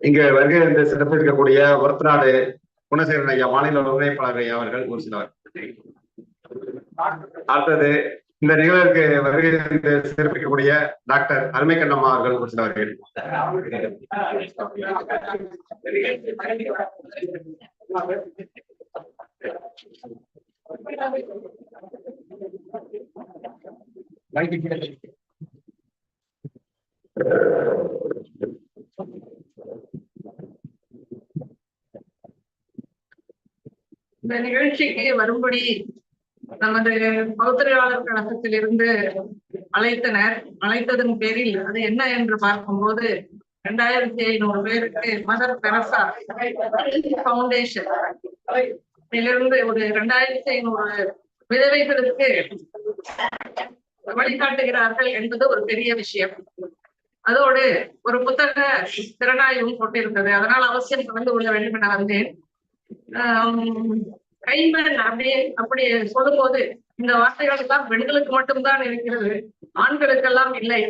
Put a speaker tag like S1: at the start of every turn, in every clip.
S1: இங்கு வருகை இருந்து சிறப்பிக்கக்கூடிய ஒருத்தநாடு குணசேகரன் ஐயா மாநில ஒருங்கிணைப்பாளர் ஐயா அவர்கள் ஒரு அடுத்தது இந்த நிகழ்வுக்கு வருகை இருந்து சிறப்பிக்கக்கூடிய டாக்டர் அருமை கண்ணம்மா அவர்கள். ஒரு சிலவர்கள்
S2: இந்த நிகழ்ச்சிக்கு வரும்படி நமது பௌத்தரியாளர் கழகத்திலிருந்து அழைத்தனர். அழைத்ததன் பேரில் அது என்ன என்று பார்க்கும்போது இரண்டாயிரத்தி ஐநூறு பேருக்கு மதர் தெரசா பவுண்டேஷன் இதிலிருந்து ஒரு இரண்டாயிரத்தி ஐநூறு விதவைகளுக்கு வழிகாட்டுகிறார்கள் என்பது ஒரு பெரிய விஷயம். அதோடு ஒரு புத்தக திறனாய்வும் கொண்டிருந்தது அதனால் அவசியம் கலந்து கொள்ள வேண்டும் என வந்தேன். ஆம், அப்படி அப்படியே அப்படி சொல்லும்போது இந்த வார்த்தைகள் எல்லாம் பெண்களுக்கு மட்டும்தான் இருக்கிறது. ஆண்களுக்கெல்லாம் இல்லை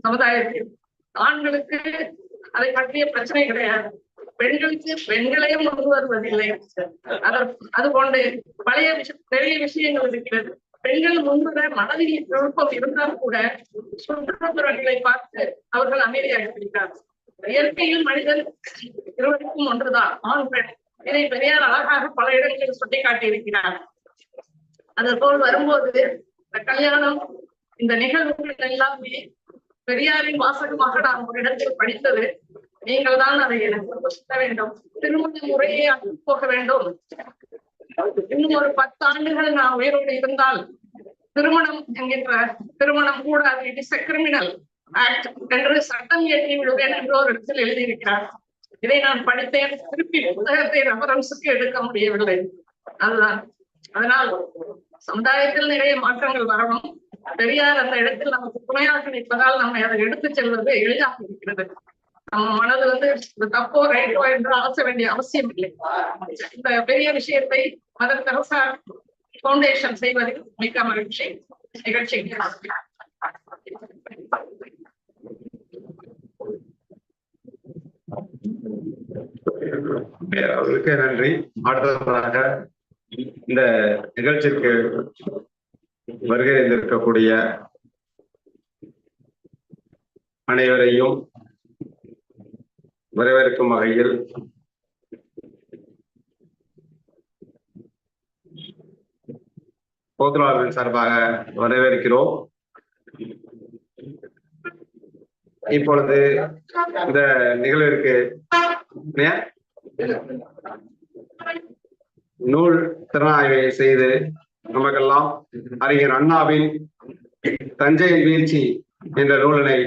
S2: சமுதாயத்தில். ஆண்களுக்கு அதை பற்றிய பிரச்சனை கிடையாது. பெண்களுக்கு பெண்களையும் கொண்டு வருவதில்லை. அதற்கு அது போன்று பழைய விஷயம் பெரிய விஷயங்கள் இருக்கிறது. பெண்கள் முன்புற மனதில் விருப்பம் இருந்தால் கூட சுற்றுப்புறங்களை பார்த்து அவர்கள் அமைதியாக இருக்கிறார்கள் இயற்கையில் மனிதன் இருவருக்கும் ஒன்றுதான். ஆண் பெண். இதை பெரியார் அழகாக பல இடங்களில் சுட்டிக்காட்டி இருக்கிறார் அது போல் வரும்போது இந்த கல்யாணம் இந்த நிகழ்வுகள் எல்லாமே பெரியாரின் வாசகமாக நான் ஒரு இடத்தில் படித்தது. நீங்கள் தான் அதை எனக்கு சொல்ல வேண்டும். திருமண முறையே அங்கு போக வேண்டும். இன்னும் ஒரு பத்து ஆண்டுகள் நான் உயிரோடு இருந்தால் திருமணம் என்கின்ற திருமணம் கூடாது இட் இஸ் கிரிமினல் ஆக்ட் என்று சட்டம் ஏற்றி விடுவேன் என்று ஒரு இடத்தில் எழுதியிருக்கிறார். இதை நான் படித்தேன். திருப்பி புத்தகத்தை ரெஃபரன்ஸுக்கு எடுக்க முடியவில்லை. அதுதான். அதனால் சமுதாயத்தில் நிறைய மாற்றங்கள் வரணும். பெரியார் அந்த இடத்தில் நமக்கு துணையாக நிற்பதால் நம்ம அதை எடுத்துச் செல்வது எளிதாக இருக்கிறது. நம்ம மனது வந்து இது தப்போ ரைட்டோ என்று அலச வேண்டிய அவசியம் இல்லை. இந்த பெரிய விஷயத்தை மதர் தெரசா பவுண்டேஷன் செய்வதில் மிக்க மகிழ்ச்சி நிகழ்ச்சி.
S1: அவர்களுக்கு நன்றி. அடுத்ததாக இந்த நிகழ்ச்சிக்கு வருகை இருக்கக்கூடிய அனைவரையும் வரவேற்கும் வகையில் போதுலாளர்கள் சார்பாக வரவேற்கிறோம். இப்பொழுது இந்த நிகழ்விற்கு நூல் திறனாய்வை செய்து நமக்கெல்லாம் அறிஞர் அண்ணாவின் தஞ்சையின் வீழ்ச்சி என்ற நூலினை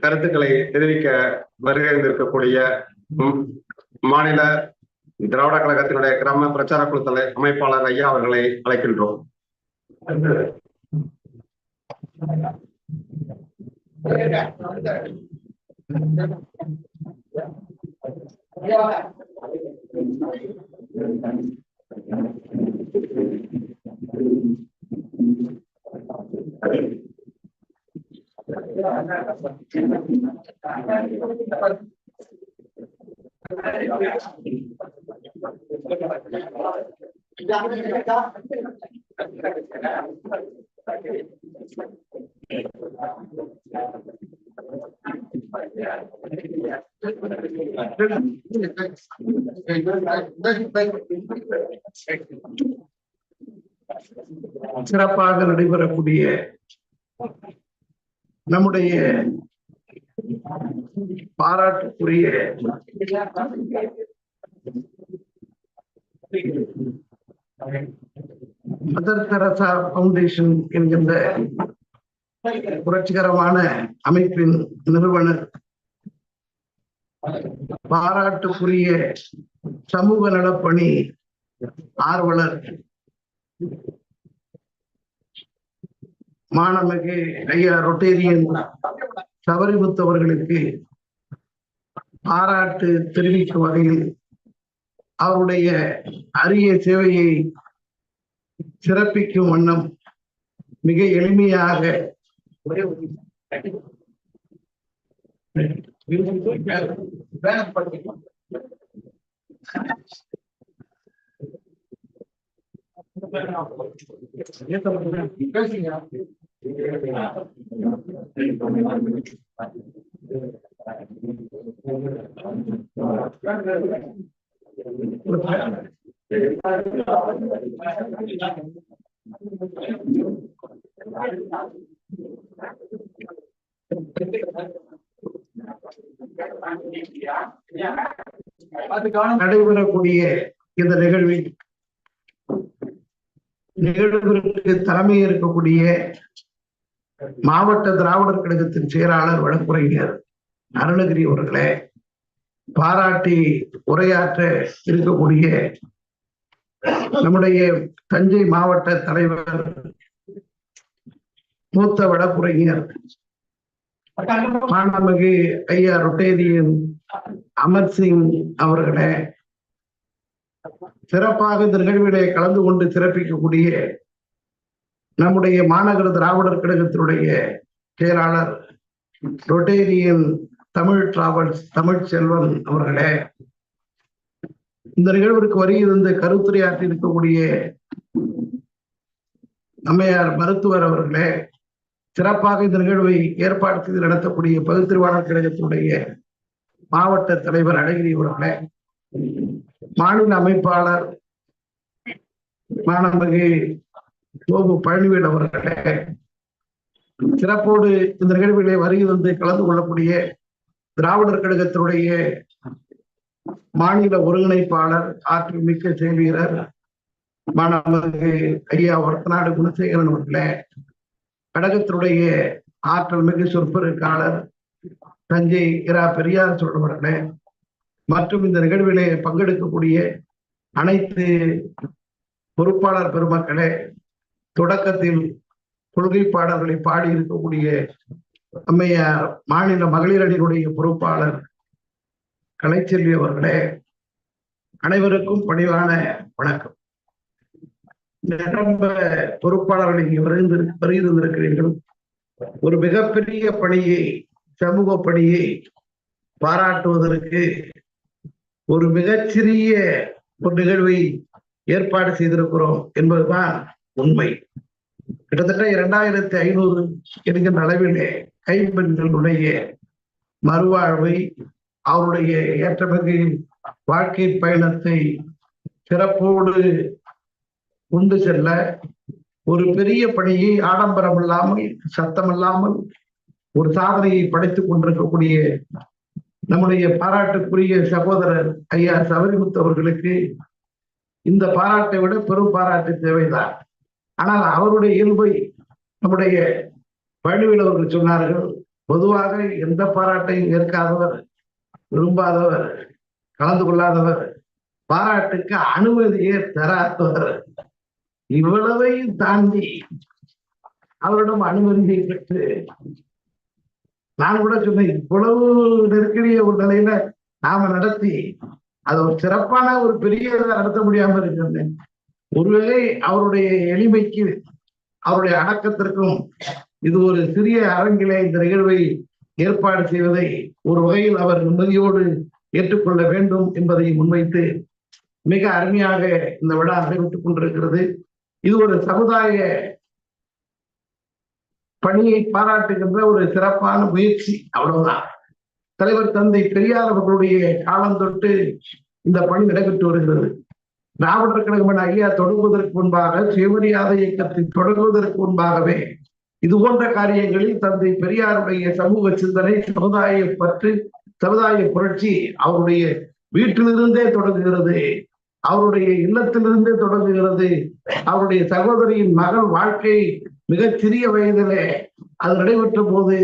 S1: கருத்துக்களை தெரிவிக்க வருகின்றிருக்கக்கூடிய ம், மாநில திராவிட கழகத்தினுடைய கிராம பிரச்சார குழு தலை அமைப்பாளர் ஐயா அவர்களை அழைக்கின்றோம்.
S3: சிறப்பாக நடைபெறக்கூடிய நம்முடைய பாராட்டுக்குரிய மதர் தெரசா பவுண்டேஷன் என்கின்ற புரட்சிகரமான அமைப்பின் நிறுவனர் பாராட்டுக்குரிய சமூக நலப்பணி ஆர்வலர் மாணமிகு ஐயா ரொட்டேரியன் சபரிமுத்து அவர்களுக்கு பாராட்டு தெரிவிக்கும் வகையில் அவருடைய அரிய சேவையை சிறப்பிக்கும் வண்ணம் மிக எளிமையாக நடைபெறக்கூடிய இந்த நிகழ்வில் நிகழ்வுக்கு தலைமை இருக்கக்கூடிய மாவட்ட திராவிடர் கழகத்தின் செயலாளர் வழக்குரைஞர் அருணகிரி அவர்களே பாராட்டி உரையாற்ற இருக்கக்கூடிய நம்முடைய தஞ்சை மாவட்ட தலைவர் மூத்த வழக்குரைஞர் மாணமிகு ஐயா ரொட்டேரியன் அமர் சிங் அவர்களே சிறப்பாக இந்த நிகழ்விலே கலந்து கொண்டு சிறப்பிக்கக்கூடிய நம்முடைய மாநகர திராவிடர் கழகத்தினுடைய செயலாளர் ரொட்டேரியன் தமிழ் டிராவல்ஸ் தமிழ் செல்வன் அவர்களே இந்த நிகழ்விற்கு வருகிறது கருத்துரையாற்றி இருக்கக்கூடிய அம்மையார் மருத்துவர் அவர்களே சிறப்பாக இந்த நிகழ்வை ஏற்பாடு செய்து நடத்தக்கூடிய பகுத்திருவாளர் கழகத்தினுடைய மாவட்ட தலைவர் அழகிரி அவர்களே மாநில அமைப்பாளர் மாணவர்கள் கோபு பழனிவேல் அவர்களே சிறப்போடு இந்த நிகழ்விலே வருகை வந்து கலந்து கொள்ளக்கூடிய திராவிடர் கழகத்தினுடைய மாநில ஒருங்கிணைப்பாளர் ஆற்றல் மிக்க செயல் வீரர் மாணவகு ஐயா ஒரத்தநாடு குணசேகரன் அவர்களே கழகத்தினுடைய ஆற்றல் மிகு சொற்பொருட்காளர் தஞ்சை இரா பெரியார் சொல்றவர்களே மற்றும் இந்த நிகழ்விலே பங்கெடுக்கக்கூடிய அனைத்து பொறுப்பாளர் பெருமக்களே தொடக்கத்தில் கொள்கை பாடல்களை பாடியிருக்கக்கூடிய நம்மைய அம்மையார் மாநில மகளிர் அணியினுடைய பொறுப்பாளர் கலைச்செல்வி அவர்களே அனைவருக்கும் பணிவான வணக்கம். நிரம்ப பொறுப்பாளர்கள் இங்கே வருகின்றிருக்கிறீர்கள். ஒரு மிகப்பெரிய பணியை சமூக பணியை பாராட்டுவதற்கு ஒரு மிகச்சிறிய ஒரு நிகழ்வை ஏற்பாடு செய்திருக்கிறோம் என்பதுதான் உண்மை. கிட்டத்தட்ட இரண்டாயிரத்தி ஐநூறு என்கின்ற அளவிலே கைப்பெண்களுடைய மறுவாழ்வை அவருடைய ஏற்றமிகு வாழ்க்கை பயணத்தை சிறப்போடு கொண்டு செல்ல ஒரு பெரிய பணியை ஆடம்பரம் இல்லாமல் சத்தம் இல்லாமல் ஒரு சாதனையை படைத்துக் கொண்டிருக்கக்கூடிய நம்முடைய பாராட்டுக்குரிய சகோதரர் ஐயா சபரிமுத்து அவர்களுக்கு இந்த பாராட்டை விட பெரும் பாராட்டு தேவைதான். ஆனால் அவருடைய இயல்பை நம்முடைய பழனிவேல் அவர்கள் சொன்னார்கள் பொதுவாக எந்த பாராட்டையும் ஏற்காதவர் விரும்பாதவர் கலந்து கொள்ளாதவர் பாராட்டுக்கு அனுமதியே தராதவர். இவ்வளவையும் தாண்டி அவரிடம் அனுமதியை பெற்று நான் கூட சொன்னேன் இவ்வளவு நெருக்கடிய ஒரு நிலையில நாம நடத்தி அது ஒரு சிறப்பான ஒரு பெரிய இதை நடத்த முடியாம இருக்கின்றேன் ஒருவேளை அவருடைய எளிமைக்கு அவருடைய அடக்கத்திற்கும் இது ஒரு சிறிய அரங்கிலே இந்த நிகழ்வை ஏற்பாடு செய்வதை ஒரு வகையில் அவர் நிம்மதியோடு ஏற்றுக்கொள்ள வேண்டும் என்பதை முன்வைத்து மிக அருமையாக இந்த விழா நடைபெற்றுக் கொண்டிருக்கிறது. இது ஒரு சமுதாய பணியை பாராட்டுகின்ற ஒரு சிறப்பான முயற்சி. அவ்வளவுதான். தலைவர் தந்தை பெரியார் அவர்களுடைய காலம் தொட்டு இந்த பணி நடைபெற்று வருகிறது. திராவிடர் கழகம் ஐயா தொடங்குவதற்கு முன்பாக சுயமரியாதை இயக்கத்தை தொடங்குவதற்கு முன்பாகவே இது போன்ற காரியங்களில் தந்தை பெரியாருடைய சமூக சிந்தனை சமுதாய பற்று சமுதாய புரட்சி அவருடைய வீட்டிலிருந்தே தொடங்குகிறது. அவருடைய இல்லத்திலிருந்தே தொடங்குகிறது. அவருடைய சகோதரியின் மகள் வாழ்க்கை மிகச் சிறிய வயதிலே அது நடைபெற்ற போது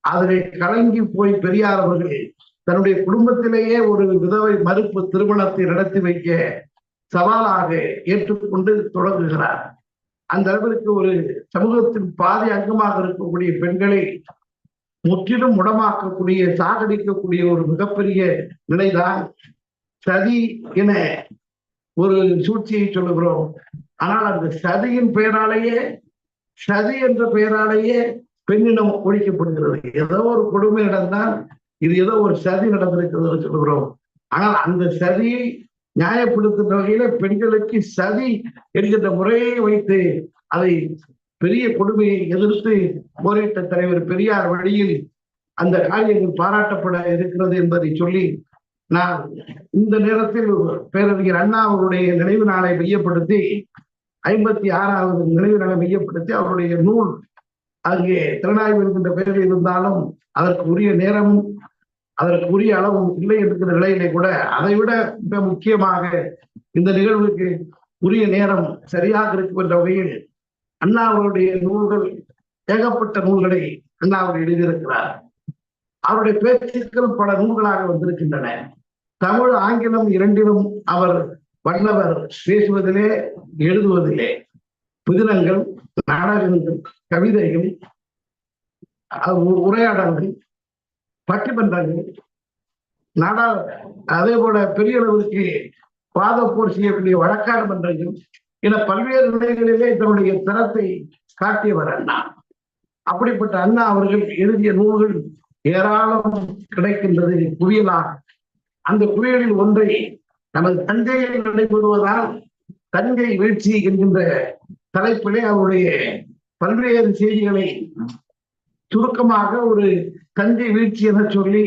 S3: அதிலே கலங்கி போய் பெரியார் அவர்கள் தன்னுடைய குடும்பத்திலேயே ஒரு விதவை மறுப்பு திருமணத்தை நடத்தி வைக்க சவாலாக ஏற்றுக்கொண்டு தொடங்குகிறார். அந்த அளவிற்கு ஒரு சமூகத்தின் பாதி அங்கமாக இருக்கக்கூடிய பெண்களை முற்றிலும் முடமாக்கக்கூடிய சாகடிக்கக்கூடிய ஒரு மிகப்பெரிய நிலைதான் சதி என ஒரு சூழ்ச்சியை சொல்லுகிறோம். ஆனால் அந்த சதியின் பெயராலேயே சதி என்ற பெயராலேயே பெண்ணிடம் ஒழிக்கப்படுகிறது. ஏதோ ஒரு கொடுமை நடந்தால் இது ஏதோ ஒரு சதி நடந்திருக்கிறது சொல்லுகிறோம். ஆனால் அந்த சதியை நியாயப்படுத்துகிற வகையில பெண்களுக்கு சதி என்கின்ற முறையை வைத்து அதை பெரிய கொடுமையை எதிர்த்து போரிட்ட தலைவர் பெரியார் வழியில் அந்த காரியங்கள் பாராட்டப்பட இருக்கிறது என்பதை சொல்லி நான் இந்த நேரத்தில் பேரறிஞர் அண்ணா அவருடைய நினைவு நாளை மையப்படுத்தி ஐம்பத்தி ஆறாவது நினைவு நாளை மையப்படுத்தி அவருடைய நூல் அங்கே திறனாய்வு என்கின்ற பெயரில் இருந்தாலும் அதற்கு உரிய நேரமும் அதற்கு உரிய அளவும் இல்லை என்கிற நிலையிலே கூட அதை விட மிக முக்கியமாக இந்த நிகழ்வுக்கு உரிய நேரம் சரியாக இருக்கும் என்ற வகையில் அண்ணா அவருடைய நூல்கள் ஏகப்பட்ட நூல்களை அண்ணா அவர் எழுதியிருக்கிறார். அவருடைய பேச்சுக்களும் பல நூல்களாக வந்திருக்கின்றன. தமிழ் ஆங்கிலம் இரண்டிலும் அவர் வல்லவர். பேசுவதிலே எழுதுவதிலே புதினங்கள் நாடகங்கள் கவிதைகள் உரையாடல்கள் பற்றி பண்றாங்க. நாடா அதே போல பெரிய அளவிற்கு பாத போர் செய்யக்கூடிய வழக்காடு மன்றங்கள் என பல்வேறு நிலைகளிலே தன்னுடைய தரத்தை காட்டியவர் அண்ணா. அப்படிப்பட்ட அண்ணா அவர்கள் எழுதிய நூல்கள் ஏராளம் கிடைக்கின்றது குவியலாக அந்த குவியலில் ஒன்றை நமது தஞ்சையில் நடைபெறுவதால் தஞ்சை வீழ்ச்சி என்கின்ற தலைப்பிலே அவருடைய பல்வேறு செய்திகளை சுருக்கமாக ஒரு தஞ்சை வீழ்ச்சி என சொல்லி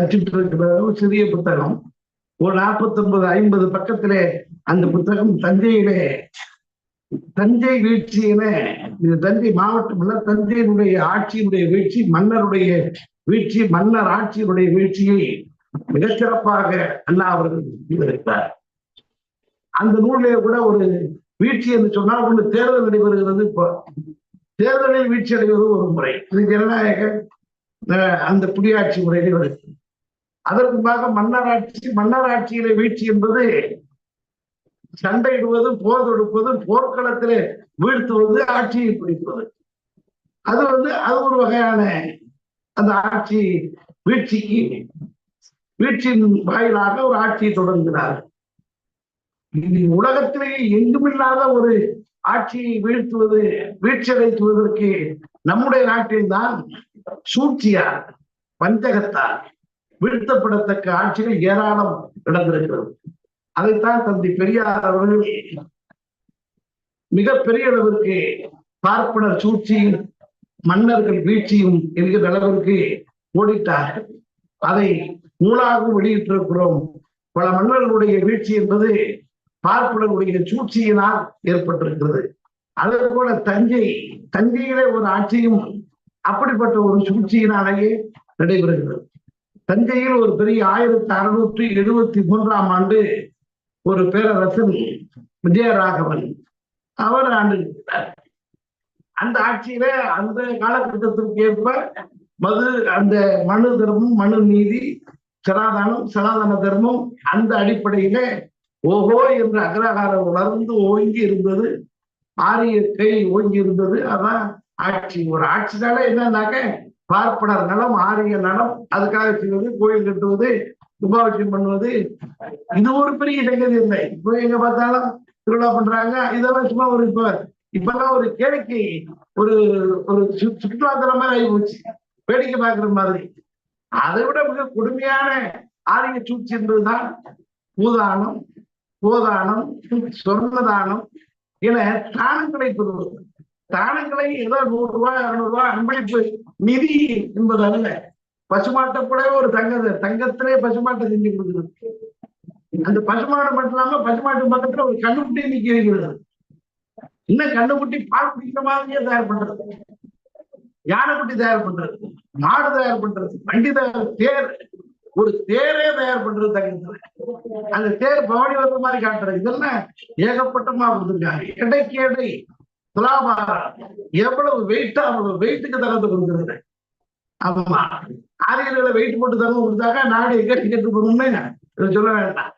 S3: அச்சிட்டிருக்கிற ஒரு சிறிய புத்தகம். ஒரு நாற்பத்தி ஒன்பது ஐம்பது பக்கத்திலே அந்த புத்தகம் தஞ்சையிலே தஞ்சை வீழ்ச்சி என இது தஞ்சை மாவட்டம் இல்ல தஞ்சையினுடைய ஆட்சியினுடைய வீழ்ச்சி மன்னருடைய வீழ்ச்சி மன்னர் ஆட்சியினுடைய வீழ்ச்சியை மிகச்சிறப்பாக அண்ணா அவர்கள் செய்திருக்கிறார் அந்த நூலிலே கூட ஒரு வீழ்ச்சி என்று சொன்னால் ஒன்று தேர்தல் நடைபெறுகிறது. இப்போ தேர்தலில் வீழ்ச்சி அடைவது ஒரு முறை. இது ஜனநாயக அந்த குடியாட்சி முறையில் வருது அதற்கு முன்பாக மன்னராட்சி மன்னராட்சியிலே வீழ்ச்சி என்பது சண்டையிடுவதும் போர் தொடுப்பதும் போர்க்களத்திலே வீழ்த்துவது ஆட்சியை பிடிப்பது அது வந்து அது ஒரு வகையான அந்த ஆட்சி வீழ்ச்சிக்கு வீழ்ச்சியின் வாயிலாக ஒரு ஆட்சியை தொடங்குகிறார் இது உலகத்திலேயே எங்குமில்லாத ஒரு ஆட்சியை வீழ்த்துவது வீழ்ச்சியடைத்துவதற்கு நம்முடைய நாட்டில்தான் சூழ்ச்சியார் பஞ்சகத்தார் வீழ்த்தப்படத்தக்க ஆட்சிகள் ஏராளம் நடந்திருக்கிறது அதைத்தான் தந்தை பெரியார் அவர்கள் மிகப்பெரிய அளவிற்கு பார்ப்பனர் சூழ்ச்சியும் மன்னர்கள் வீழ்ச்சியும் என்கிற அளவிற்கு ஓடிட்டார்கள். அதை நூலாகவும் வெளியிட்டிருக்கிறோம். பல மன்னர்களுடைய வீழ்ச்சி என்பது பார்ப்பனருடைய சூழ்ச்சியினால் ஏற்பட்டிருக்கிறது. அதே போல தஞ்சை தஞ்சையிலே ஒரு ஆட்சியும் அப்படிப்பட்ட ஒரு சூழ்ச்சியினாலேயே நடைபெறுகிறது. தஞ்சையில் ஒரு பெரிய ஆயிரத்தி அறுநூற்றி எழுபத்தி மூன்றாம் ஆண்டு ஒரு பேரரசன் விஜயராகவன் அவர் ஆண்டு அந்த ஆட்சியில அந்த காலகட்டத்திற்கு ஏற்ப மது அந்த மனு தர்மம் மனு நீதி சனாதானம் சனாதன தர்மம் அந்த அடிப்படையில ஓஹோ என்ற அக்ரஹாரம் உணர்ந்து ஓங்கி இருந்தது ஆரிய கை ஓங்கி இருந்தது. அதான் ஆட்சி ஒரு ஆட்சினால என்னன்னாக்க பார்ப்பனர் நலம் ஆரிய நலம் அதுக்காக செய்வது கோயில் கட்டுவது கும்பாபிஷேகம் பண்ணுவது. இது ஒரு பெரிய சங்கதி இல்லை. இப்போ எங்க பார்த்தாலும் திருவிழா பண்றாங்க. இதெல்லாம் சும்மா ஒரு இப்ப இப்பெல்லாம் ஒரு கேளிக்கை ஒரு ஒரு சு- சுற்றுலாத்தலமா ஆகி போச்சு. வேடிக்கை பார்க்குற மாதிரி. அதை விட மிக கொடுமையான ஆரிய சூழ்ச்சி என்பதுதான் பூதானம் போதானம் சொர்ணதானம் என தானங்களை பெறுவது. தானங்களை ஏதோ நூறு ரூபாய் இருநூறு ரூபாய் அன்பளிப்பு நிதி என்பது அல்ல பசுமாட்டை கூட ஒரு தங்க தங்கத்திலே பசுமாட்டை செஞ்சு கொடுக்குறது அந்த பசுமாடு மட்டும் இல்லாம பசுமாட்டு பக்கத்துல ஒரு கண்ணுக்குட்டி நிக்க வைக்கிறது இன்னும் கண்ணுக்குட்டி? பால் குடிக்கிற மாதிரியே தயார் பண்றது. யானைக்குட்டி தயார் பண்றது. மாடு தயார் பண்றது. வண்டி தயார் தேர். ஒரு தேரே தயார் பண்றது தங்கத்துல அந்த தேர் பவனி வர்ற மாதிரி காட்டுறது. இதெல்லாம் ஏகப்பட்டமா இருந்திருக்காங்க எடைக்கு எடை துலாபாரம். எவ்வளவு வெயிட்டா அவ்வளவு வெயிட்டுக்கு தகவல் கொடுக்குறது ஆமா. ஆரியர்களை வெயிட் போட்டு தகவல் கொடுத்தாக்கா நாடு எங்க டிக்கெட் போகணும்னு சொல்ல வேண்டாம்.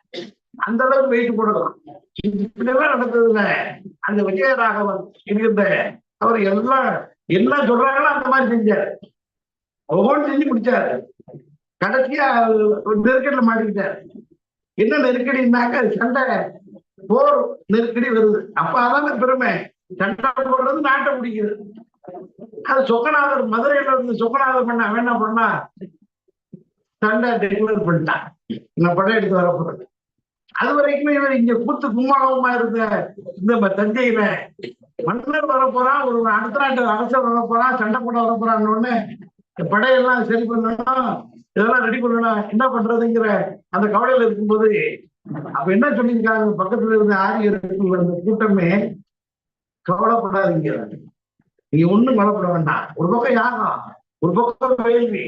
S3: அந்த அளவுக்கு வெயிட் போடலாம். இப்படியெல்லாம் நடந்ததுல அந்த விஜயராகவன் இருந்த அவர் எல்லாம் என்ன சொல்றாங்களோ? அந்த மாதிரி செஞ்சாரு. ஒவ்வொன்று செஞ்சு முடிச்சாரு. கடைசியா ஒரு நெருக்கடியில மாட்டிக்கிட்டாரு. என்ன நெருக்கடினாக்க சண்டை போர் நெருக்கடி வருது. அப்ப அதான் பெருமை. சண்டை போடுறது நாட்டை பிடிக்குது. அது சொக்கநாதர் மதுரையில இருந்து சொக்கநாதர் பண்ண அவன் என்ன பண்ணா? சண்டை டெக்ளேர் பண்ணிட்டான் நான் வர போறது அது வரைக்குமே இவர் இங்க கூத்து கும்மாளமா இருந்த இந்த தஞ்சையில மன்னர் வரப்போறான் ஒரு அடுத்த நாட்டு அரசர் வரப்போறான் சண்டை போட வரப்போறான்னு உடனே இந்த படையெல்லாம் சரி பண்ணணும்? இதெல்லாம் ரெடி பண்ணணும்? என்ன பண்றதுங்கிற அந்த கவலையில இருக்கும்போது அப்ப என்ன சொல்லியிருக்காங்க? பக்கத்துல இருந்த ஆரியர்கள் அந்த கூட்டமே கவலைப்படாதீங்க. நீங்க ஒண்ணும் கவலைப்பட வேண்டாம். ஒரு பக்கம் யாகம் ஒரு பக்கம் வேள்வி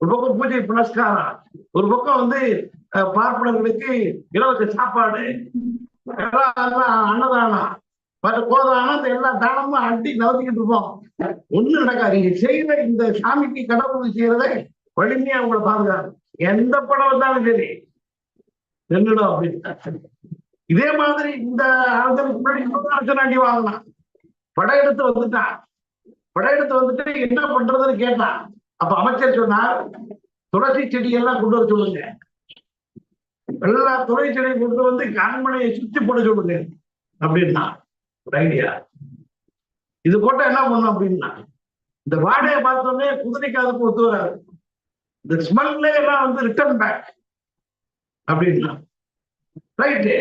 S3: ஒரு பக்கம் பூஜை புனஸ்காரம் ஒரு பக்கம் வந்து பார்ப்பனர்களுக்கு இலவச சாப்பாடு. அன்னதானம். மற்ற கோதானம் இந்த எல்லா தானமும் அட்டி நவத்திக்கிட்டு இருப்போம். ஒண்ணும் நடக்காது. நீங்க செய்யற இந்த சாமிக்கு கடவுள் செய்யறதை வலிமையா உங்களை பாதுகாப்பு எந்த படம் வந்தாலும் சரி. நின்றுடும் அப்படின்னு இதே மாதிரி இந்த அரசனுக்கு முன்னாடி இன்னொரு அரசனாண்டி வாங்கலாம் படையெடுத்து வந்துட்டான் படையெடுத்து வந்துட்டு என்ன பண்றதுன்னு கேட்டான் அப்ப அமைச்சர் சொன்னார் துளசி செடியெல்லாம் கொண்டு வர சொல்லுங்க. எல்லா துளசி செடியும் கொண்டு வந்து கண்மனையை சுத்தி போட சொல்லுங்க அப்படின்னா ஒரு ஐடியா இது போட்டா என்ன பண்ணும் அப்படின்னா இந்த வாடையை பார்த்தோன்னே குதிரைக்கு அதுக்கு ஒத்து வராது. இந்த ஸ்மெல்ல எல்லாம் வந்து ரிட்டர்ன் பேக் அப்படின்னா ரைட்டு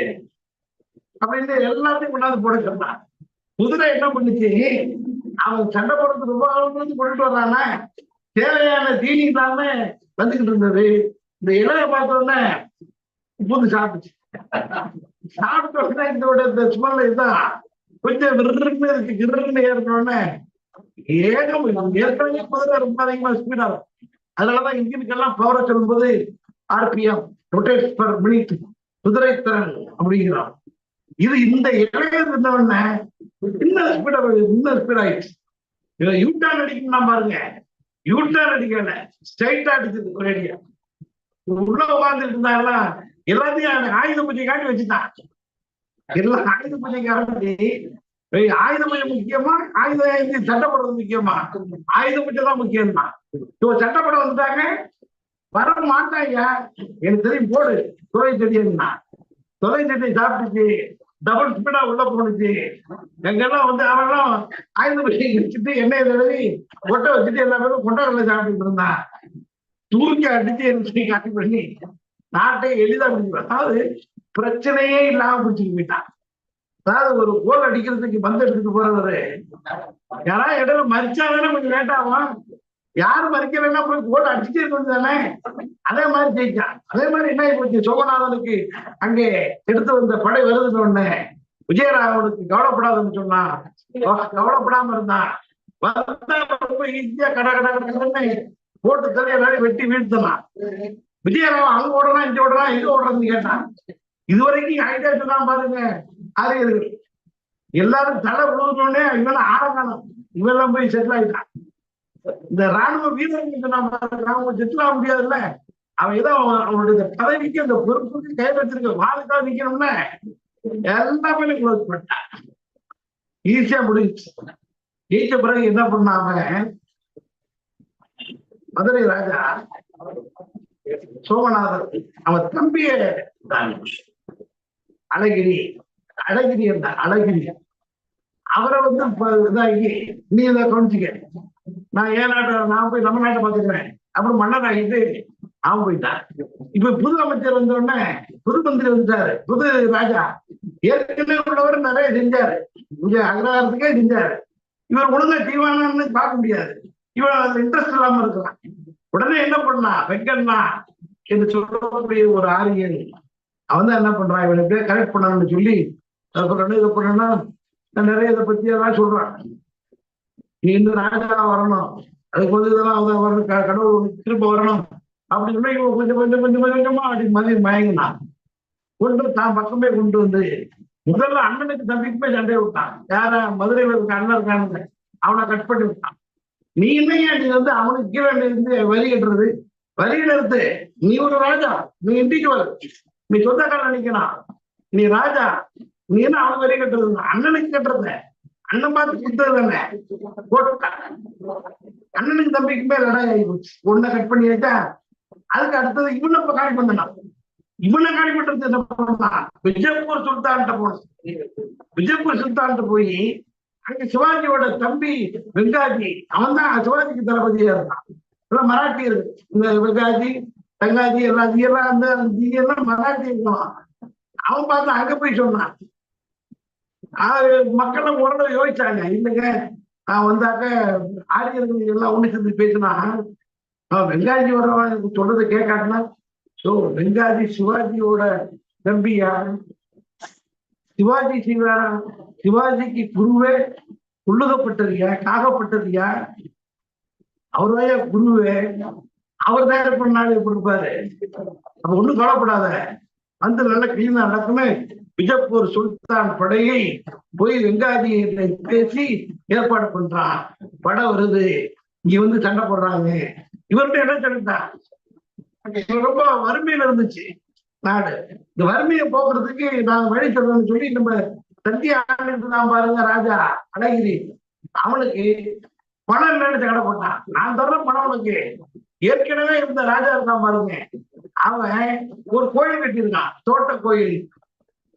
S3: அப்படின்னு எல்லாத்தையும் கொண்டாந்து போட சொன்னான் குதிரை என்ன பண்ணுச்சு? அவன் சண்டை போடுறது ரொம்ப காலத்துல கொண்டுட்டு வர்றானே? தேவையான தீனி இல்லாம வந்துகிட்டு இருந்தது. இந்த இலைய பார்த்த உடனே புது சாப்பிட்டுச்சு. சாப்பிட்ட உடனே இதோட இந்த ஸ்மெல் இதுதான். கொஞ்சம் விருன்னு இருக்கு. கிருன்னு ஏறினோடனே ஏகம் ஏற்கனவே குதிரை ரொம்ப அதிகமா ஸ்பீட் ஆகும். அதனாலதான் இன்ஜினுக்கெல்லாம் பவரை சொல்லும்போது ஆர்பிஎம் ரொட்டேட் பர் மினிட் குதிரை திறன் அப்படிங்கிறான். இது இந்த இலைய இருந்தவொடனே இன்னும் ஸ்பீட் இன்னும் ஸ்பீட் ஆயிடுச்சு. இவன் யூட்டர்ன் அடிக்கணும் பாருங்க. யூட்டர்ன் அடிக்கல. ஸ்ட்ரைட்டா அடிச்சது ஒரேடியா. உள்ள உட்கார்ந்துட்டு இருந்தாங்களா? எல்லாத்தையும் ஆயுத பூஜை காட்டி வச்சுட்டான். எல்லாம் ஆயுத பூஜை காட்டி ஆயுத பூஜை முக்கியமா? ஆயுத சட்டப்படுறது முக்கியமா? ஆயுத பூஜை தான் முக்கியம் தான் இப்போ சட்டப்பட வந்துட்டாங்க. வர மாட்டாங்க எனக்கு தெரியும் போடு. துறை செடியா தொலை செடி சாப்பிட்டுச்சு டபுள் ஸ்பீடா உள்ள போனுச்சு எங்கெல்லாம் வந்து அவெல்லாம் ஆயுத பூஜை வச்சுட்டு எண்ணெய் தடவி கொட்டை வச்சுட்டு எல்லா பேரும் கொண்டாடல சாப்பிட்டுட்டு இருந்தான். தூக்கி அடிச்சு என்ன காட்டி பண்ணி நாட்டை எளிதா முடியும் அதாவது பிரச்சனையே இல்லாம பிடிச்சிட்டு போயிட்டான். அதாவது ஒரு கோல் அடிக்கிறதுக்கு பந்து எடுத்துட்டு போறவரு. யாராவது இடையில மறிச்சாங்கன்னா கொஞ்சம் லேட் ஆகும். யாரும் மறிக்கலைன்னா போய் கோல் அடிச்சுட்டே இருக்கணும் தானே? அதே மாதிரி ஜெயிச்சான். அதே மாதிரி என்ன போச்சு சோகநாதனுக்கு அங்கே எடுத்து வந்த படை வருதுன்னு உடனே விஜயராகவனுக்கு கவலைப்படாதுன்னு சொன்னா கவலைப்படாம இருந்தான். ரொம்ப ஈஸியா கட கட கடன்னு போட்டு தலையை வெட்டி வீழ்த்தலாம் விஜயராகவன் அங்க ஓடுறான் இங்க ஓடுறான் எங்க ஓடுறதுன்னு கேட்டான். இதுவரைக்கும் ஐடியா சொன்னா பாருங்க. ஆரியர்கள் எல்லாரும் தலை விழுந்தோடனே இவன ஆரங்காலம் இவெல்லாம் போய் செட்டில் ஆயிட்டான். இந்த ராணுவ வீரர்கள் சொன்னா பாருங்க, அவங்க செட்டில் ஆக முடியாதுல்ல. அவன் ஏதோ அவனுடைய பதவிக்கு அந்த பொறுப்புக்கு கை வச்சிருக்க வாழுக்காக நிக்கணும்னா. எல்லாமே க்ளோஸ் பண்ணிட்டான். ஈஸியா முடிஞ்சுச்சு. ஜெயிச்ச பிறகு என்ன பண்ணாம மதுரை ராஜா சோமநாதர் அவன் தம்பிய அழகிரி அழகிரி அந்த அழகிரி. அவரை வந்து இதாகி நீ இதை கவனிச்சுக்க. நான் ஏன் நாட்டை நான் போய் நம்ம நாட்டை பாத்துக்கிறேன் அப்புறம் மன்னர் ஆகிட்டு அவன் போயிட்டான் இப்ப புது அமைச்சர் வந்த உடனே புது மந்திரி வந்துட்டாரு புது ராஜா. ஏற்கனவே உள்ளவர் நிறைய செஞ்சாரு. இங்க அக்ரஹாரத்துக்கே செஞ்சாரு. இவர் ஒழுங்கா தீவானு பார்க்க முடியாது. இவன் அதுல இன்ட்ரெஸ்ட் இல்லாம இருக்கலாம். உடனே என்ன பண்ணா வெங்கண்ணா என்று சொல்லக்கூடிய ஒரு ஆரியன் அவன் தான் என்ன பண்றான்? இவன் எப்படியே கரெக்ட் பண்ணணும்னு சொல்லி அதை பண்ணணும் இதை பண்ணணும் நான் நிறைய இதை பத்தி எல்லாம் சொல்றான். நீ இன்னும் ராஜா வரணும். அதுக்கு வந்து இதெல்லாம் வரணும் க- கடவுள் உனக்கு திரும்ப வரணும். அப்படின்னு சொல்லி கொஞ்சம் கொஞ்சம் கொஞ்சம் கொஞ்சம் கொஞ்சமா அப்படி மதி மயங்கினான். கொண்டு தான் பக்கமே கொண்டு வந்து முதல்ல அண்ணனுக்கு தம்பிக்குமே சண்டை விட்டான். யார? மதுரையில் இருக்க அண்ணன் இருக்கானுங்க. அவனை கட் பண்ணி விட்டான். நீ இன்னையே நீ வந்து அவனுக்கு கீழே இருந்து வரி கட்டுறது? வரி எடுத்து நீ ஒரு ராஜா. நீ இண்டிவிஜுவல் நீ சொந்தக்காரன் நினைக்கலாம் நீ ராஜா. நீ என்ன அவன் வரி கட்டுறது? அண்ணனுக்கு கட்டுறத. அண்ணன் பார்த்து கொடுத்தது தானே. அண்ணனுக்கு தம்பிக்குமே லடாய் ஆகி போச்சு. ஒன்ன கட் பண்ணி அதுக்கு அடுத்தது இவனை இப்ப காலி பண்ணலாம் இவனை காலி பண்றது என்ன பண்ணா விஜயபூர் சுல்தான்கிட்ட போனோம் விஜயபூர் சுல்தான்கிட்ட போய் அங்க சிவாஜியோட தம்பி வெங்காஜி அவன் தான் சிவாஜிக்கு தளபதியா இருந்தான். எல்லாம் மராட்டியர் இந்த வெங்காஜி தங்காஜி எல்லாம் எல்லாம் அந்த ஜி எல்லாம் மராட்டியர் அவன் பார்த்து அங்க போய் சொன்னான். மக்களை உடனே யோசிச்சாங்க இல்லைங்க நான் வந்தாக்க ஆரியர்கள் எல்லாம் ஒண்ணு சேர்ந்து பேசினா அவன் வெங்காஜி வரவன் சொல்றதை கேட்காட்டினா ஸோ வெங்காஜி சிவாஜியோட தம்பியா சிவாஜி சிவாரா சிவாஜிக்கு குருவே உள்ளுகப்பட்டதுயா காகப்பட்டதுயா அவர்தான் குருவே அவர் தான் பண்ணாலும் எப்படி இருப்பாரு? அப்ப ஒண்ணும் கவலைப்படாத. அந்த நல்ல கிளீனா நடக்குமே. விஜப்பூர் சுல்தான் படையை போய் வெங்காதியை பேசி ஏற்பாடு பண்றான். படம் வருது. இங்க வந்து சண்டை போடுறாங்க. இவர்கிட்ட என்ன சொல்லிட்டா ரொம்ப வறுமையில இருந்துச்சு. நாடு இந்த வறுமையை போக்குறதுக்கு நான் வழி சொல்லணும்னு சொல்லி நம்ம சத்திய ஆண்டு பாருங்க ராஜா அழகிரி. அவனுக்கு பணம் இல்லைன்னு சண்டை போட்டான். நான் தர்ற பணம் உனக்கு ஏற்கனவே இருந்த ராஜா இருந்தான் பாருங்க. அவன் ஒரு கோயில் கட்டியிருக்கான் தோட்ட கோயில்.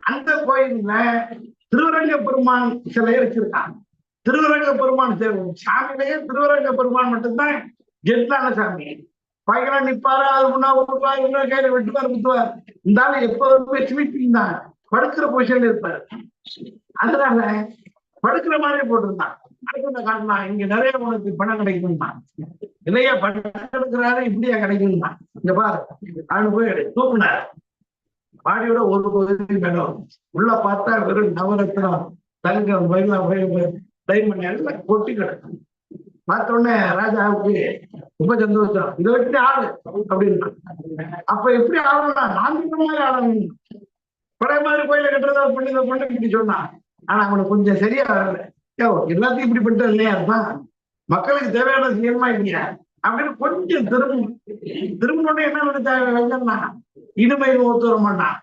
S3: அந்த கோயில்ல திருவரங்க பெருமான் சிலை வச்சிருக்கான். திருவரங்க பெருமான் சாமியிலேயே திருவரங்க பெருமான் மட்டும்தான் ஜெட்லான சாமி? பயங்கரம் நிப்பாரு அது முன்னா விட்டுவார் இன்னொரு கையில வெட்டுவார் குத்துவார். இருந்தாலும் எப்போதுமே ஸ்லீப்பிங் தான். படுக்கிற பொசிஷன்ல இருப்பாரு. அதனால படுக்கிற மாதிரி போட்டிருந்தான். அடுத்த காரணம் இங்க நிறைய உனக்கு பணம் கிடைக்கும் இல்லையா படுக்கிறாரு இப்படியா கிடைக்கும் இந்த பாரு. அவனு போய் தூக்குனார். பாடியோட ஒரு பகுதி வேணும் உள்ள பார்த்தா வெறும் நவரத்னம் தங்கம் வைரம் டைமண்ட் எல்லாம் கொட்டி கிடக்கும். பார்த்த உடனே ராஜாவுக்கு ரொம்ப சந்தோஷம் இதை வச்சு ஆளு அப்படின்னு அப்ப எப்படி ஆடணும்னா நான் மாதிரி ஆடணும் பழைய மாதிரி கோயில கட்டுறதா பண்ணி இதை பண்ணி இப்படி சொன்னான் ஆனா அவனுக்கு கொஞ்சம் சரியா வரல யோ எல்லாத்தையும் இப்படி பண்ணிட்டு இல்லையா அதான் மக்களுக்கு தேவையான செய்யணுமா இல்லையா அப்படின்னு கொஞ்சம் திரும்ப திரும்பினோட என்ன நினைச்சா இனிமை ஒத்து வர மாட்டான்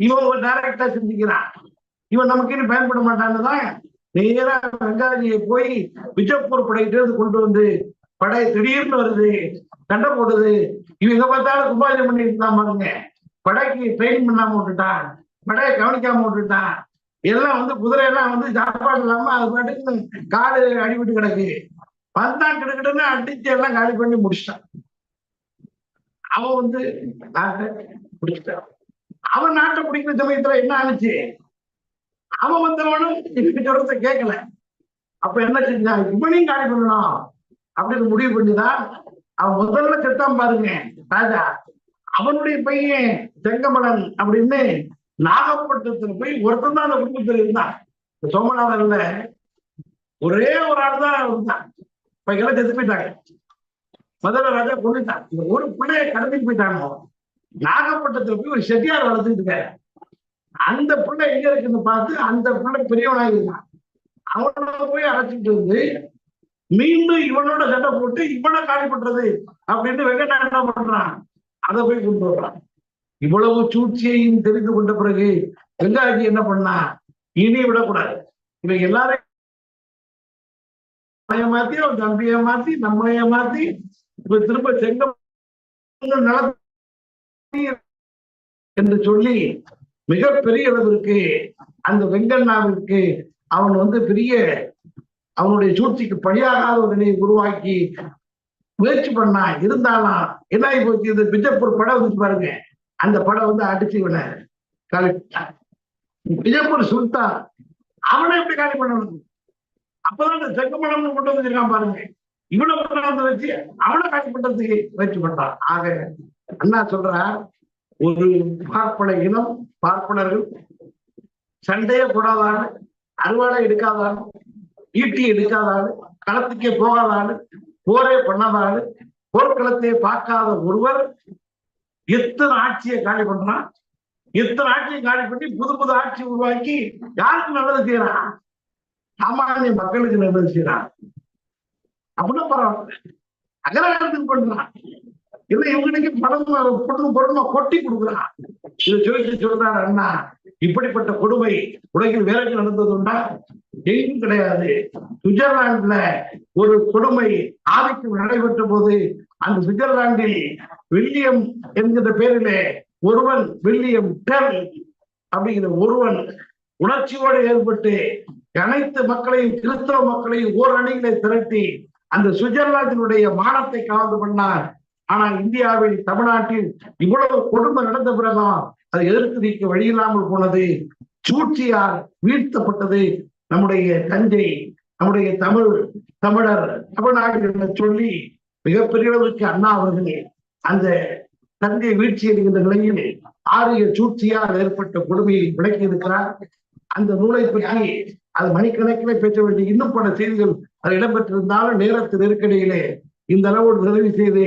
S3: இவன் டைரக்டா சிந்திக்கிறான் இவன் நமக்கு இனி பயன்பட மாட்டான்னு தான் நேரா ரங்காஜியை போய் விஜயப்பூர் படையிட்டு கொண்டு வந்து படை திடீர்னு வருது சண்டை போடுது. இவங்க பார்த்தாலும் கும்பாஜம் பண்ணிட்டு பாருங்க. படைக்கு ட்ரெயின் பண்ணாம விட்டுட்டான். படையை கவனிக்காம விட்டுட்டான். எல்லாம் வந்து குதிரையெல்லாம் வந்து சாப்பாடு இல்லாம அது பாட்டுக்கு காடு அடிபட்டு கிடக்கு. வந்தான் கிடக்கிட்டுன்னு அடிச்சு எல்லாம் காலி பண்ணி முடிச்சிட்டான். அவன் வந்து நாட்டை பிடிச்சிட்டான். அவன் நாட்டை பிடிக்கிற சமயத்துல என்ன ஆனிச்சு அவன் வந்தவனும் சொல்றத கேட்கல அப்ப என்ன செஞ்சான் இவனையும் காலி பண்ணலாம். அப்படின்னு முடிவு பண்ணிதான் அவன் முதல்ல செத்தான் பாருங்க ராஜா. அவனுடைய பையன் செங்கமலன் அப்படின்னு நாகப்பட்டினத்துல போய் ஒருத்தன் தான் அந்த குடும்பத்துல இருந்தான். இந்த சோமநாதன்ல ஒரே ஒரு ஆள் தான் இருந்தான். பையன் செத்து போயிட்டாங்க. முதல்ல ராஜா கொண்டுட்டான். இந்த ஒரு பிள்ளைய கடந்துட்டு போயிட்டாங்க. நாகப்பட்டினத்துல போய் ஒரு செட்டியார் வளர்த்துட்டு இருக்காரு. அந்த பிள்ளை எங்க இருக்குன்னு பார்த்து அந்த பிள்ளை பெரியவனாக இருந்தான். அவனோட போய் அழைச்சிட்டு வந்து மீண்டும் இவனோட சண்டை போட்டு இவனை காலி பண்றது அப்படின்னு வெங்கடா என்ன பண்றான்? அதை போய் கொண்டு வர்றான். இவ்வளவு சூழ்ச்சியையும் தெரிந்து கொண்ட பிறகு வெங்காயி என்ன பண்ணா? இனி விடக்கூடாது. இவங்க எல்லாரையும் மாத்தி அவன் தம்பியை மாத்தி நம்மளைய மாத்தி இப்ப திரும்ப செங்க என்று சொல்லி மிகப்பெரிய அளவிற்கு அந்த வெங்கண்ணாவிற்கு அவன் வந்து பெரிய அவனுடைய சூழ்ச்சிக்கு பழியாகாத ஒரு நிலையை உருவாக்கி முயற்சி பண்ணா இருந்தாலும் என்ன போச்சு? இது பிஜப்பூர் படம் வந்து பாருங்க. அந்த படம் வந்து அடிச்சு இவனை காலி பிஜப்பூர் சுல்தான் அவனை எப்படி காலி பண்ணணும்? அப்பதான் இந்த செங்கமலம் கொண்டு வந்திருக்கான் பாருங்க. இவ்வளவு கொண்டாந்து வச்சு அவனை காலி பண்றதுக்கு முயற்சி பண்றான். ஆக அண்ணா சொல்ற ஒரு பார்ப்பன இனம் பார்ப்பனர்கள் சண்டையே போடாதான்னு அறுவாடை எடுக்காதான்னு ஈட்டி எடுக்காதான்னு களத்துக்கே போகாதான்னு போரே பண்ணாதான்னு போர்க்களத்தை பார்க்காத ஒருவர் எத்தனை ஆட்சியை காலி பண்றா? எத்தனை ஆட்சியை காலி பண்ணி புது புது ஆட்சி உருவாக்கி யாருக்கு நல்லது செய்யறான் சாமானிய மக்களுக்கு நல்லது செய்யறான் அப்படின்னா பரவாயில்ல. அகரகாரத்துக்கு பண்றான் இல்ல இவங்களுக்கு பணம் பொண்ணு பொருளுமா கொட்டி கொடுக்குறான். இதை சொல்லி சொல்றாரு அண்ணா இப்படிப்பட்ட கொடுமை உலகில் வேலைக்கு நடந்தது உண்டா? எங்கும் கிடையாது. சுவிட்சர்லாந்துல ஒரு கொடுமை ஆதிக்கம் நடைபெற்ற போது அந்த சுவிட்சர்லாந்தில் வில்லியம் என்கிற பேரிலே ஒருவன் வில்லியம் டெல் அப்படிங்கிற ஒருவன் உணர்ச்சியோடு ஏற்பட்டு அனைத்து மக்களையும் கிறிஸ்தவ மக்களையும் ஓர் அணிகளை திரட்டி அந்த சுவிட்சர்லாந்தினுடைய மானத்தை காவல் பண்ணார். ஆனால் இந்தியாவில் தமிழ்நாட்டில் இவ்வளவு கொடுமை நடந்த பிறகும் அதை எதிர்த்து நீக்க வழியில்லாமல் போனது. சூழ்ச்சியால் வீழ்த்தப்பட்டது நம்முடைய தஞ்சை நம்முடைய தமிழ் தமிழர் தமிழ்நாடு என்று சொல்லி மிகப்பெரிய அளவுக்கு அண்ணா அவர்களே அந்த தஞ்சை வீழ்ச்சி என்கின்ற நிலையில் ஆரிய சூழ்ச்சியால் ஏற்பட்ட கொடுமையை விளக்கி இருக்கிறார் அந்த நூலை பற்றி அது மணிக்கணக்கில் பேச வேண்டிய இன்னும் பல செய்திகள் அது இடம்பெற்றிருந்தாலும் நேரத்து நெருக்கடியிலே இந்த அளவோடு நிறைவு செய்து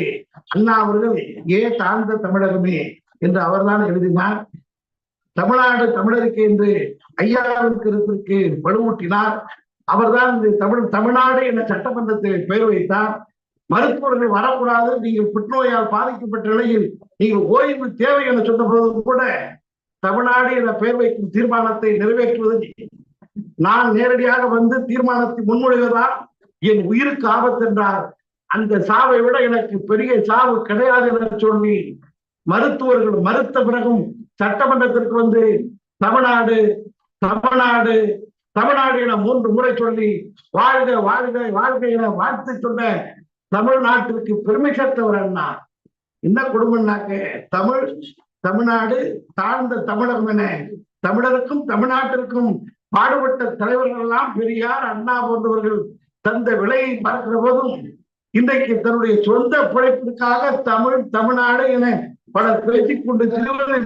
S3: அண்ணா அவர்கள் ஏ தாழ்ந்த தமிழகமே என்று அவர்தான் எழுதினார். தமிழ்நாடு தமிழருக்கு என்று ஐயாவிற்கு கருத்திற்கு வலுவூட்டினார். அவர்தான் இந்த தமிழ் தமிழ்நாடு என்ற சட்டமன்றத்தில் பெயர் வைத்தார். மருத்துவர்கள் வரக்கூடாது நீங்கள் புற்றுநோயால் பாதிக்கப்பட்ட நிலையில் நீங்கள் ஓய்வு தேவை என சொன்ன போது கூட தமிழ்நாடு என பெயர் வைக்கும் தீர்மானத்தை நிறைவேற்றுவது நான் நேரடியாக வந்து தீர்மானத்தை முன்மொழிவதால் என் உயிருக்கு ஆபத்து என்றார். அந்த சாவை விட எனக்கு பெரிய சாவு கிடையாது என சொல்லி மருத்துவர்கள் மறுத்த பிறகும் சட்டமன்றத்திற்கு வந்து தமிழ்நாடு தமிழ்நாடு தமிழ்நாடு என மூன்று முறை சொல்லி வாழ்க வாழ்க வாழ்க என வாழ்த்து சொன்ன தமிழ்நாட்டிற்கு பெருமை சேர்த்தவர் அண்ணா என்ன குடும்பம்னாக்க தமிழ் தமிழ்நாடு தாழ்ந்த தமிழகம் என தமிழருக்கும் தமிழ்நாட்டிற்கும் பாடுபட்ட தலைவர்கள் எல்லாம் பெரியார் அண்ணா போன்றவர்கள் தந்த விலையை பார்க்கிற போதும் இன்றைக்கு தன்னுடைய சொந்த பிழைப்பிற்காக தமிழ் தமிழ்நாடு என பலர் பேசிக் கொண்டு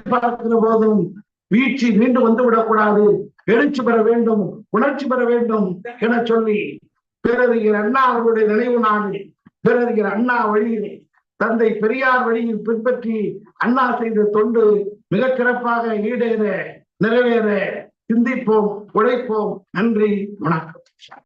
S3: பார்க்கிற போதும் வீழ்ச்சி மீண்டும் வந்து விடக்கூடாது எழுச்சி பெற வேண்டும் உணர்ச்சி பெற வேண்டும் என சொல்லி பேரறிஞர் அண்ணா அவர்களுடைய நினைவு நாடு பேரறிஞர் அண்ணா வழியிலே தந்தை பெரியார் வழியில் பின்பற்றி அண்ணா செய்த தொண்டு மிகச் சிறப்பாக ஈடேற நிறைவேற சிந்திப்போம் உழைப்போம். நன்றி வணக்கம்.